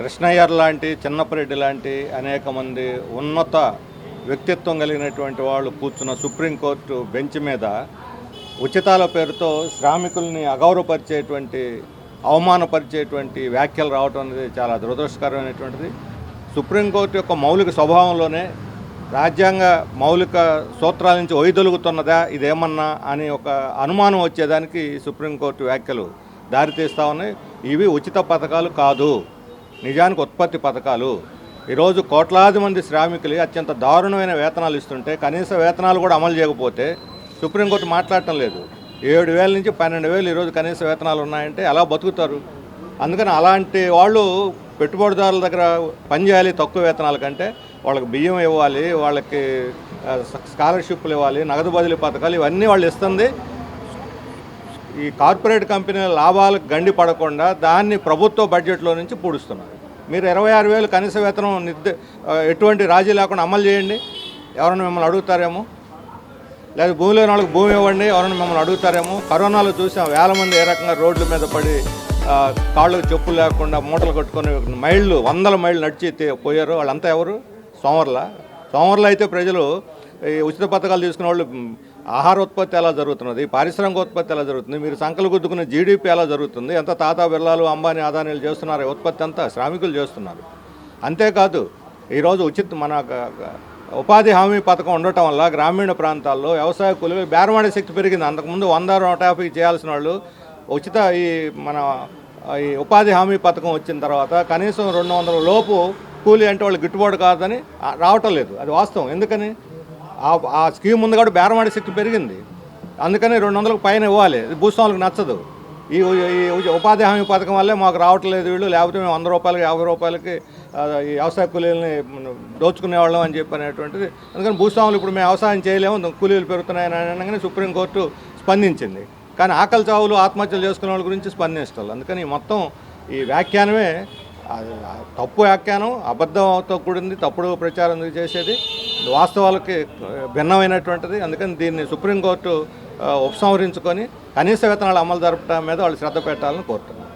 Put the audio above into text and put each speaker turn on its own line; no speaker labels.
కృష్ణయ్యర్ లాంటి చిన్నపరెడ్డి లాంటి అనేక మంది ఉన్నత వ్యక్తిత్వం కలిగినటువంటి వాళ్ళు కూర్చున్న సుప్రీంకోర్టు బెంచ్ మీద ఉచితాల పేరుతో శ్రామికుల్ని అగౌరవపరిచేటువంటి అవమానపరిచేటువంటి వ్యాఖ్యలు రావటం అనేది చాలా దురదృష్టకరమైనటువంటిది. సుప్రీంకోర్టు యొక్క మౌలిక స్వభావంలోనే రాజ్యాంగ మౌలిక సూత్రాల నుంచి వైదొలుగుతున్నదా ఇదేమన్నా అని ఒక అనుమానం వచ్చేదానికి సుప్రీంకోర్టు వ్యాఖ్యలు దారితీస్తా ఉన్నాయి. ఇవి ఉచిత పథకాలు కాదు. నిజానికి ఉత్పత్తి పథకాలు. ఈరోజు కోట్లాది మంది శ్రామికులు అత్యంత దారుణమైన వేతనాలు ఇస్తుంటే కనీస వేతనాలు కూడా అమలు చేయకపోతే సుప్రీంకోర్టు మాట్లాడటం లేదు. ఏడు వేల నుంచి పన్నెండు వేలు ఈరోజు కనీస వేతనాలు ఉన్నాయంటే ఎలా బతుకుతారు? అందుకని అలాంటి వాళ్ళు పెట్టుబడిదారుల దగ్గర పనిచేయాలి తక్కువ వేతనాల కంటే. వాళ్ళకి బియ్యం ఇవ్వాలి వాళ్ళకి స్కాలర్షిప్లు ఇవ్వాలి నగదు బదిలీ పథకాలు ఇవన్నీ వాళ్ళు ఇస్తుంది. ఈ కార్పొరేట్ కంపెనీల లాభాలకు గండి పడకుండా దాన్ని ప్రభుత్వ బడ్జెట్లో నుంచి పూడుస్తున్నారు. మీరు ఇరవై ఆరు వేలు కనీస వేతనం నిర్ద ఎటువంటి రాజీ లేకుండా అమలు చేయండి. ఎవరైనా మిమ్మల్ని అడుగుతారేమో? లేదా భూమి లేని వాళ్ళకి భూమి ఇవ్వండి. ఎవరైనా మిమ్మల్ని అడుగుతారేమో? కరోనాలో చూసాం వేల మంది ఏ రకంగా రోడ్ల మీద పడి కాళ్ళకు చెప్పులు లేకుండా మూటలు కట్టుకొని మైళ్ళు వందల మైళ్ళు నడిచి పోయారు. వాళ్ళంతా ఎవరు? సోమర్ల. సోమర్లో అయితే ప్రజలు ఈ ఉచిత పథకాలు తీసుకునే వాళ్ళు ఆహారోత్పత్తి ఆహార ఉత్పత్తి ఎలా జరుగుతున్నది? పారిశ్రామిక ఉత్పత్తి ఎలా జరుగుతుంది? మీరు సంకలు గుద్దుకునే జీడిపి ఎలా జరుగుతుంది? ఎంత తాతా బిర్లాలు అంబానీ అదానీలు చేస్తున్నారు? ఉత్పత్తి అంతా శ్రామికులు చేస్తున్నారు. అంతేకాదు ఈరోజు ఉచిత మన ఉపాధి హామీ పథకం ఉండటం వల్ల గ్రామీణ ప్రాంతాల్లో వ్యవసాయ కూలీలు బేరమాడే శక్తి పెరిగింది. అంతకుముందు వంద నూట యాభై చేయాల్సిన వాళ్ళు ఉచిత ఈ మన ఈ ఉపాధి హామీ పథకం వచ్చిన తర్వాత కనీసం రెండు వందల లోపు కూలీ అంటే వాళ్ళు గిట్టుబాటు కాదని రావటం లేదు. అది వాస్తవం. ఎందుకని? ఆ ఆ స్కీమ్ ముందు కూడా బేరమాడే శక్తి పెరిగింది. అందుకని రెండు వందలకు పైన ఇవ్వాలి. భూస్వాములకు నచ్చదు. ఈ ఉపాధి హామీ పథకం వల్లే మాకు రావట్లేదు వీళ్ళు. లేకపోతే మేము వంద రూపాయలకి యాభై రూపాయలకి ఈ వ్యవసాయ కూలీలని మనం దోచుకునేవాళ్ళం అని చెప్పి అనేటువంటిది. అందుకని భూస్వాములు ఇప్పుడు మేము వ్యవసాయం చేయలేము. కూలీలు పెరుగుతున్నాయని అనగానే సుప్రీంకోర్టు స్పందించింది. కానీ ఆకలి చావులు ఆత్మహత్యలు చేసుకునే వాళ్ళ గురించి స్పందించాలి అందుకని మొత్తం ఈ వ్యాఖ్యానమే తప్పు వ్యాఖ్యానం అబద్ధంతో కూడింది తప్పుడు ప్రచారం చేసేది. వాస్తవాలకి భిన్నమైనటువంటిది. అందుకని దీన్ని సుప్రీంకోర్టు ఉపసంహరించుకొని కనీస వేతనాలు అమలు జరపడం మీద వాళ్ళు శ్రద్ధ పెట్టాలని కోరుతున్నారు